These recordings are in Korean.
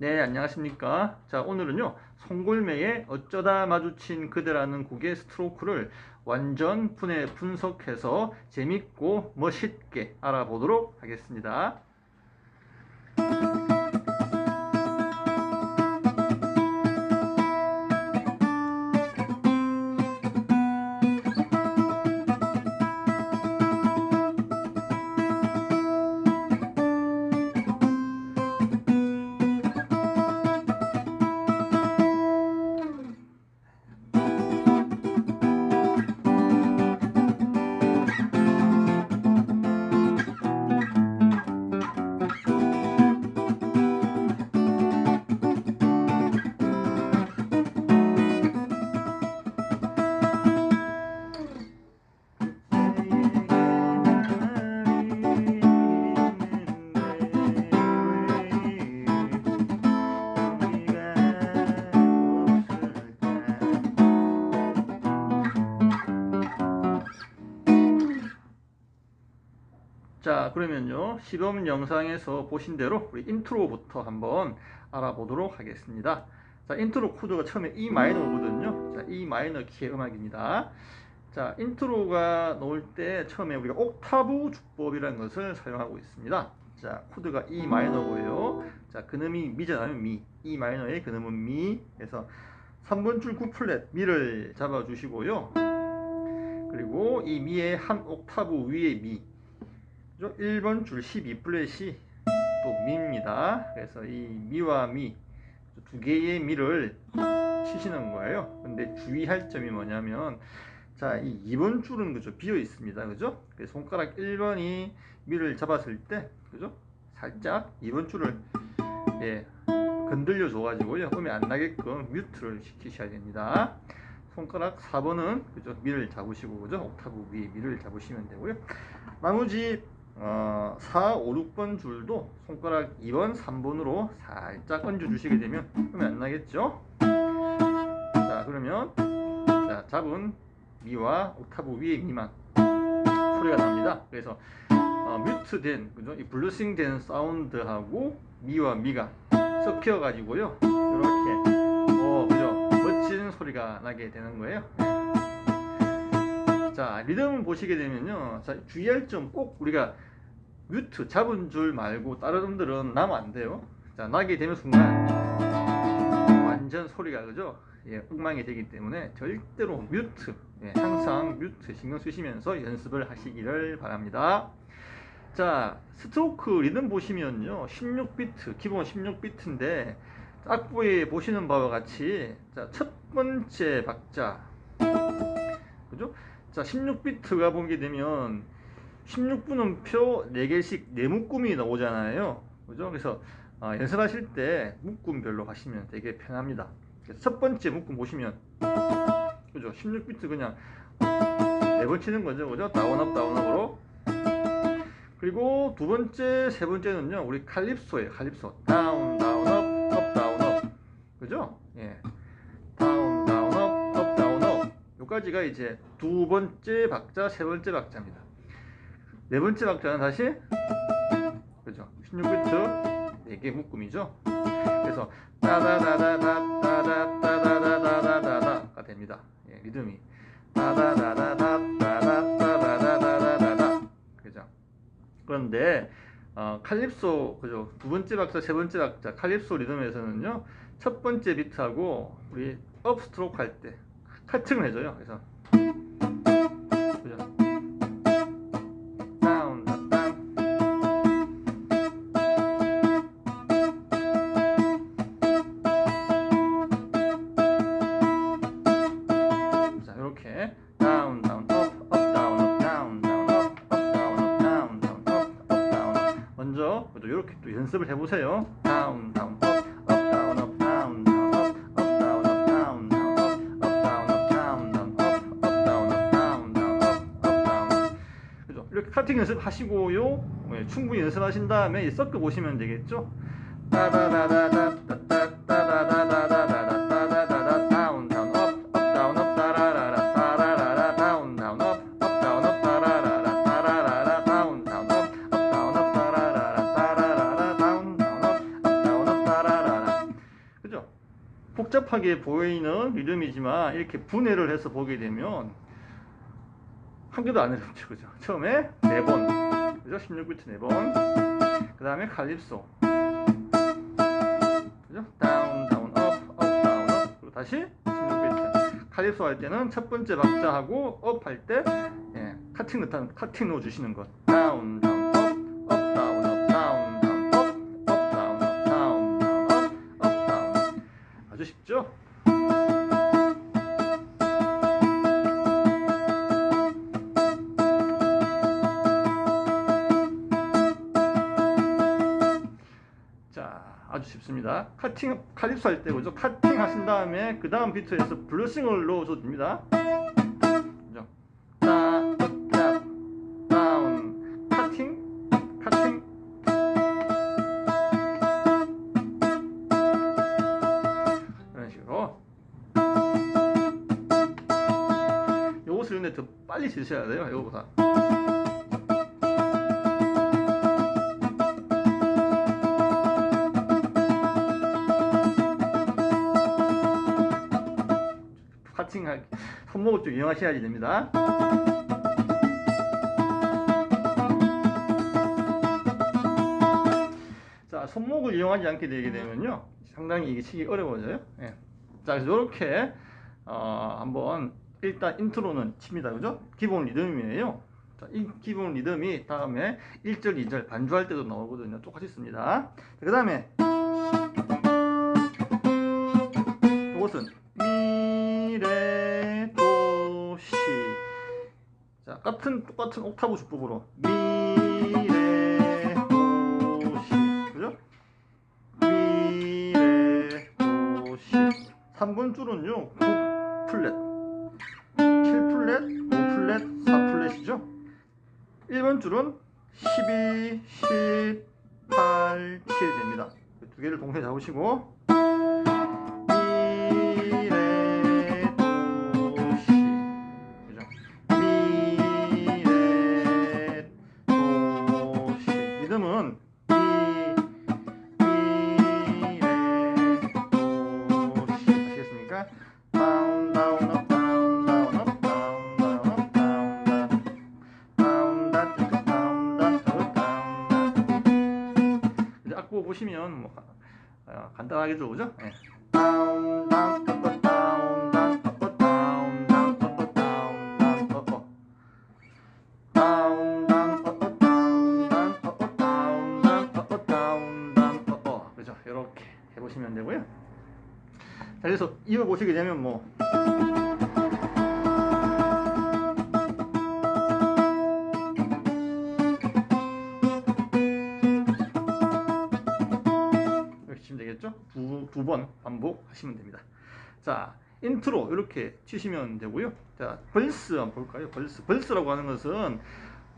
네, 안녕하십니까. 자, 오늘은요, 송골매의 어쩌다 마주친 그대라는 곡의 스트로크를 완전 분해 분석해서 재밌고 멋있게 알아보도록 하겠습니다. 자 그러면요. 시범 영상에서 보신 대로 우리 인트로부터 한번 알아보도록 하겠습니다. 자 인트로 코드가 처음에 E 마이너거든요. 자 E 마이너 키의 음악입니다. 자 인트로가 나올 때 처음에 우리가 옥타브 주법이라는 것을 사용하고 있습니다. 자 코드가 E 마이너고요. 자 그놈이 미잖아요. 미. E 마이너의 그놈은 미. 그래서 3번 줄 9플랫 미를 잡아 주시고요. 그리고 이 미의 한 옥타브 위에 미 1번 줄 12 플랫이 또 미입니다. 그래서 이 미와 미 두 개의 미를 치시는 거예요. 근데 주의할 점이 뭐냐면 자, 이 2번 줄은 그죠? 비어 있습니다. 그죠? 손가락 1번이 미를 잡았을 때 그죠? 살짝 2번 줄을 예, 건들려 줘 가지고요. 음이 안 나게끔 뮤트를 시키셔야 됩니다. 손가락 4번은 그죠? 미를 잡으시고 그죠? 옥타브 위에 미를 잡으시면 되고요. 나머지 어, 4, 5, 6번 줄도 손가락 2번, 3번으로 살짝 얹어 주시게 되면 음이 안 나겠죠? 자 그러면 자, 잡은 미와 옥타브 위에 미만 소리가 납니다. 그래서 어, 뮤트된 그죠? 이 블루싱된 사운드하고 미와 미가 섞여 가지고요. 이렇게 어, 그죠? 멋진 소리가 나게 되는 거예요. 자 리듬을 보시게 되면요 자, 주의할 점 꼭 우리가 뮤트 잡은 줄 말고 다른 음들은 나면 안 돼요. 자 나게 되면 순간 완전 소리가 그죠? 예, 엉망이 되기 때문에 절대로 뮤트 예, 항상 뮤트 신경 쓰시면서 연습을 하시기를 바랍니다. 자 스트로크 리듬 보시면요. 16비트 기본 16비트인데 악보에 보시는 바와 같이 자, 첫 번째 박자. 그죠? 자 16비트가 보게 되면 16분음표 4개씩 4묶음이 나오잖아요. 그죠? 그래서 어, 연습하실 때 묶음별로 하시면 되게 편합니다. 첫 번째 묶음 보시면 그죠? 16비트 그냥 네 번 치는 거죠. 그죠? 다운업 다운업으로. 그리고 두 번째 세 번째는요 우리 칼립소예요 칼립소. 다운 다운업 업 다운업. 그죠? 예. 여기까지가 이제 두 번째 박자, 세 번째 박자입니다. 네 번째 박자는 다시 그죠? 16비트 4개 묶음이죠. 그래서 따다다다다다다다다다다다가 됩니다. 예, 리듬이 따다다다다다다다다다다다 그죠? 그런데 어, 칼립소 그죠? 두 번째 박자, 세 번째 박자 칼립소 리듬에서는요 첫 번째 비트하고 우리 업 스트로크 할 때 칼층을 해줘요. 그래서 왼쪽 연습하시고요. 예, 충분히 연습하신 다음에 이 섞어 보시면 되겠죠? 복잡하게 보이는 리듬이지만 이렇게 분해를 해서 보게 되면 한 개도 안 어렵죠, 그죠? 처음에 네 번, 그죠? 16비트 네 번, 그 다음에 칼립소, 그죠? 다운, 다운, 업, 업, 다운, 업, 그리고 다시 16비트. 칼립소 할 때는 첫 번째 박자하고 업 할 때 예, 카팅 넣 카팅 넣어 주시는 것. 다운, 다운, 업, 업, 아주 쉽습니다. 카팅, 칼립소 할 때, 그죠? 카팅 하신 다음에, 그 다음 비트에서 블루싱을 넣어줘도 됩니다. 그죠? 따, 따, 다운, 카팅, 카팅. 이런 식으로. 요것을 근데 더 빨리 지셔야 돼요, 이거보다. 파팅할 손목을 좀 이용하셔야지 됩니다. 자, 손목을 이용하지 않게 되게 되면요, 상당히 이게 치기 어려워져요. 예. 자, 그래서 이렇게 어, 한번 일단 인트로는 칩니다, 그죠? 기본 리듬이에요. 자, 이 기본 리듬이 다음에 1절, 2절 반주할 때도 나오거든요. 똑같이 씁니다. 그 다음에 자 같은 똑같은 옥타브 주법으로 미레 도시. 그죠? 미레 도시. 3번 줄은요 9 플랫. 7 플랫 5 플랫 4 플랫이죠? 1번 줄은 12 18 7 됩니다. 두 개를 동시에 잡으시고 다운 다운 업업 그죠? 이렇게 해보시면 되고요. 자, 그래서 이어 보시게 되면 뭐 하시면 됩니다. 자, 인트로 이렇게 치시면 되고요. 자, 벌스 한번 볼까요? 벌스. 벌스라고 하는 것은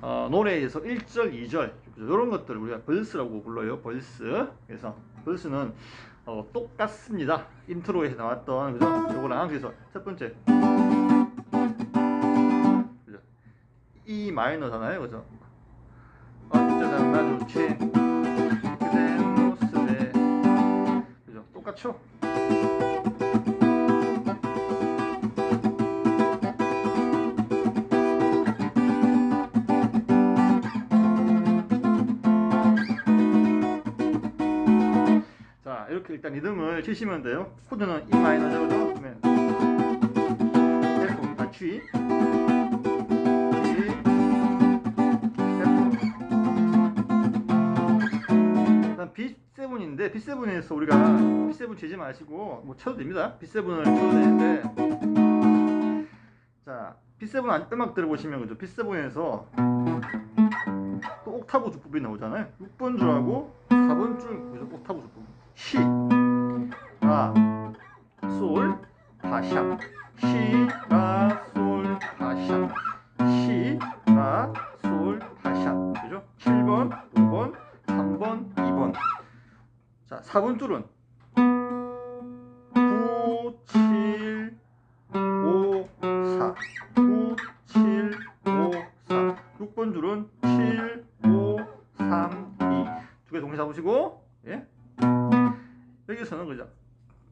어, 노래에서 1절, 2절 이런 것들을 우리가 벌스라고 불러요. 벌스. 그래서 벌스는 어, 똑같습니다. 인트로에서 나왔던 그죠? 요거랑 그래서 첫 번째 그죠? E 마이너잖아요, 그죠? 어쩌다 마주친 그대 모습에 그죠? 똑같죠? 자 이렇게 일단 리듬을 치시면 돼요 코드는 E 마이너죠? 그러면 F 아 G B7인데 B7에서 우리가 B7 치지 마시고 뭐 쳐도 됩니다. B7을 쳐도 되는데. 자 B7 안- 음악 들어보시면 그죠? B7에서 또 옥타브 주법이 나오잖아요. 6번 줄하고 4번 줄 그죠 옥타브 주법. 시, 라, 솔, 파샵 시, 라, 솔, 4번 줄은 9, 7, 5, 4 9, 7, 5, 4 6번 줄은 7, 5, 3, 2 두 개 동시에 잡으시고 예? 여기서는 그죠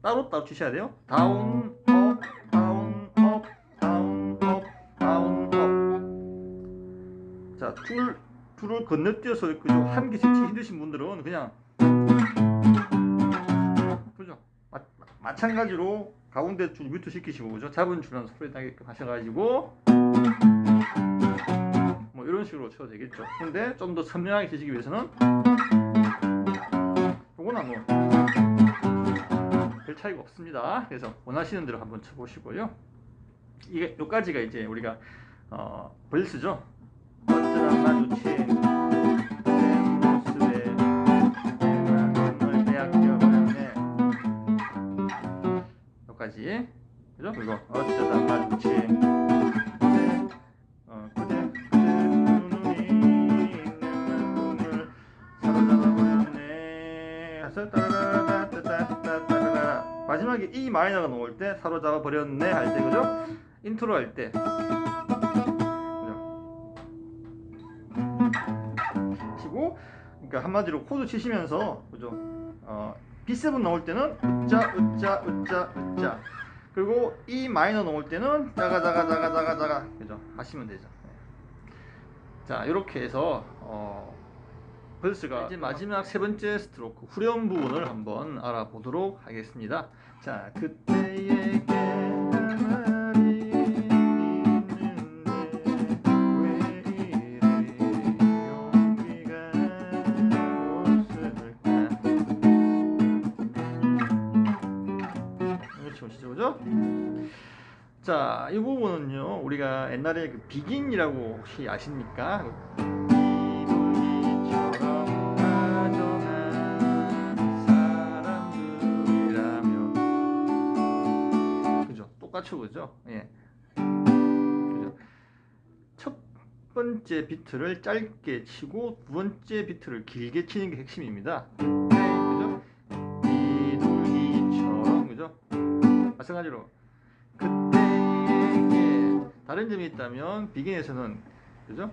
따로 따로 치셔야 돼요. 다운 업 다운 업 다운 업 다운 업. 자, 둘 둘을 건너뛰어서 그죠 한 개씩 치기 힘드신 분들은 그냥 마찬가지로 가운데 줄 뮤트 시키시고 그죠 잡은 줄은 소리 나게끔 하셔가지고 뭐 이런 식으로 쳐도 되겠죠. 근데 좀 더 선명하게 치시기 위해서는 요거는 뭐별 차이가 없습니다. 그래서 원하시는 대로 한번 쳐보시고요. 이게 요까지가 이제 우리가 어, 벌스죠. 어쩌다 마주 요까지 그죠? 이거 어쩌다 어, 해서 따라라따따따따따라 마지막에 E 마이너가 나올 때 사로잡아버렸네 할 때 그죠? 인트로 할때 그죠? 치고 그러니까 한마디로 코드 치시면서 그죠? 어, B7 나올 때는 으짜 으짜 으짜 으짜 그리고 E 마이너 나올 때는 자가 자가 자가 자가 자가 그죠? 하시면 되죠. 네. 자 이렇게 해서 어, 벌스가 이제 마지막 세 번째 스트로크 후렴 부분을 한번 알아보도록 하겠습니다. 자할말 자, 이 부분은요, 우리가 옛날에 그 비긴이라고 혹시 아십니까? 그죠? 똑같죠, 그죠? 예. 그죠? 첫 번째 비트를 짧게 치고 두 번째 비트를 길게 치는 게 핵심입니다. 그죠? 비둘기처럼 그죠? 마찬가지로 그때에게 다른 점이 있다면 비긴에서는 그죠?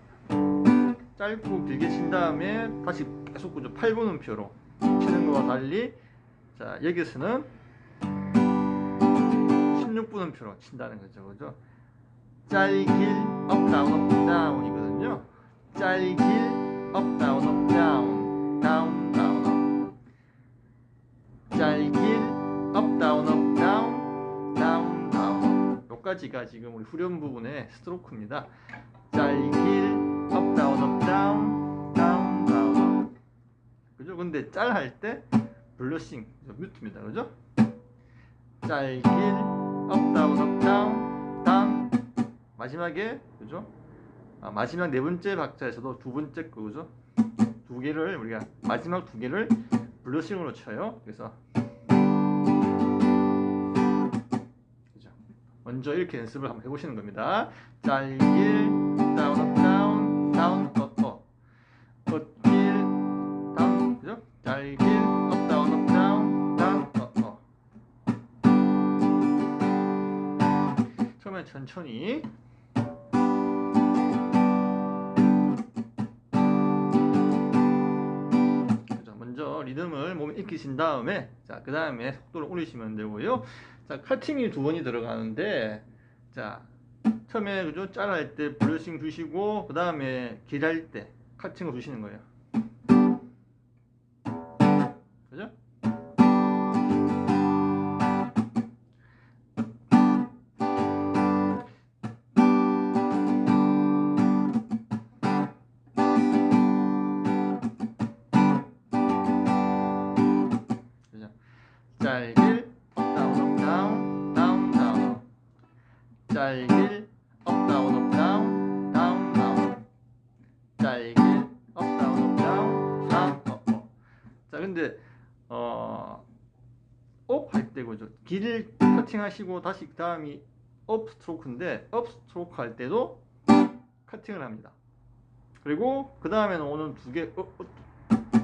짧고 길게 친 다음에 다시 계속 그죠? 8분 음표로 치는 거와 달리 자 여기서는 16분 음표로 친다는 거죠 그죠? 짤길 업다운 업다운이거든요 짤길 업다운 업다운 다운 여기까지가 지금 우리 후렴 부분의 스트로크입니다 짤길 업다운 업다운 다운 다운 그죠? 근데 짤 할 때 블러싱 뮤트입니다 그죠? 짤길 업다운 업다운 다운 마지막에 그죠? 아, 마지막 네 번째 박자에서도 두 번째 거 그죠? 두 개를 우리가 마지막 두 개를 블러싱으로 쳐요. 그래서 먼저 이렇게 연습을 한번 해보시는 겁니다. 짤길 다운 업 다운 다운 업업 걷길 다운 그죠? 짤길 업 다운 업 다운 다운 업 업 처음에 천천히 리듬을 몸에 익히신 다음에 자, 그 다음에 속도를 올리시면 되고요. 자, 카팅이 두 번이 들어가는데 자, 처음에 그죠? 짤할 때 블러싱 주시고 그 다음에 길할 때 카팅을 주시는 거예요. 그죠? 짤 짤길 업다운 업다운 다운 다운 짤길 업다운 업다운 다운 업업 자 근데 어업 할때 그죠. 길을 커팅하시고 다시 그 다음이 업 스트로크인데 업 스트로크 할 때도 커팅을 합니다. 그리고 그 다음에는 오는 두개 어, 어,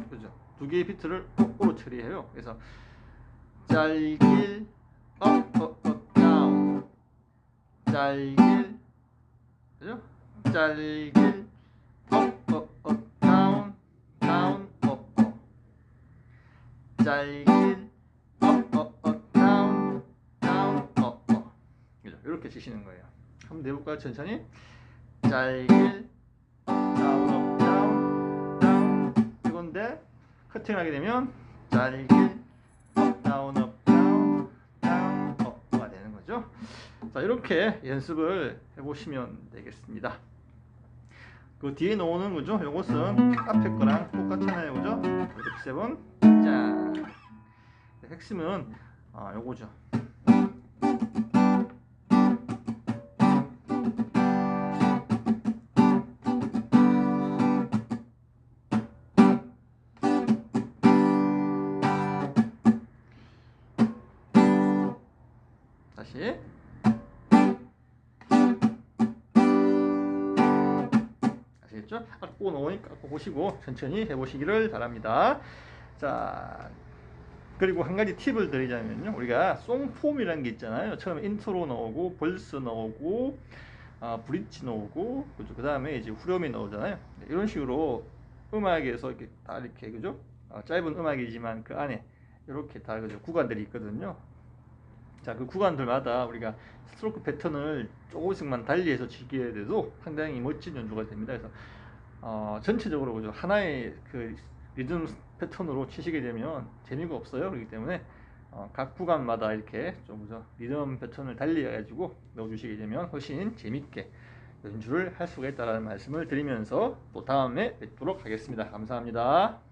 그죠? 두 개의 비트를 업으로 처리해요. 그래서 짤길 업, 짤길. 그죠? 짤길. 업업업 다운 다운 업업 짤길. 업업업 다운 다운 업업 그죠? 이렇게 치시는 거예요. 한번 내볼까요 천천히? 짤길. 다운 업 다운 다운. 이건데 커팅하게 되면 짤길. 다운 업 되는 거죠. 자 이렇게 연습을 해보시면 되겠습니다. 그 뒤에 나오는 거죠. 요것은 앞에 거랑 똑같잖아요, 그죠? 이렇게 세번 짠. 핵심은 아 요거죠. 다시. 아시겠죠? 꼭 넣으니까 꼭 보시고 천천히 해보시기를 바랍니다. 자 그리고 한 가지 팁을 드리자면요. 우리가 송폼이라는 게 있잖아요. 처음에 인트로 나오고 벌스 나오고 아, 브릿지 나오고 그죠? 그 다음에 이제 후렴이 나오잖아요. 네, 이런 식으로 음악에서 이렇게 다 이렇게 그죠? 아, 짧은 음악이지만 그 안에 이렇게 다 그죠? 구간들이 있거든요 자 그 구간들마다 우리가 스트로크 패턴을 조금씩만 달리해서 치게 돼도 상당히 멋진 연주가 됩니다 그래서 어, 전체적으로 그죠 하나의 그 리듬 패턴으로 치시게 되면 재미가 없어요. 그렇기 때문에 어, 각 구간마다 이렇게 좀 그죠 리듬 패턴을 달리 해가지고 넣어주시게 되면 훨씬 재밌게 연주를 할 수가 있다는 말씀을 드리면서 또 다음에 뵙도록 하겠습니다. 감사합니다.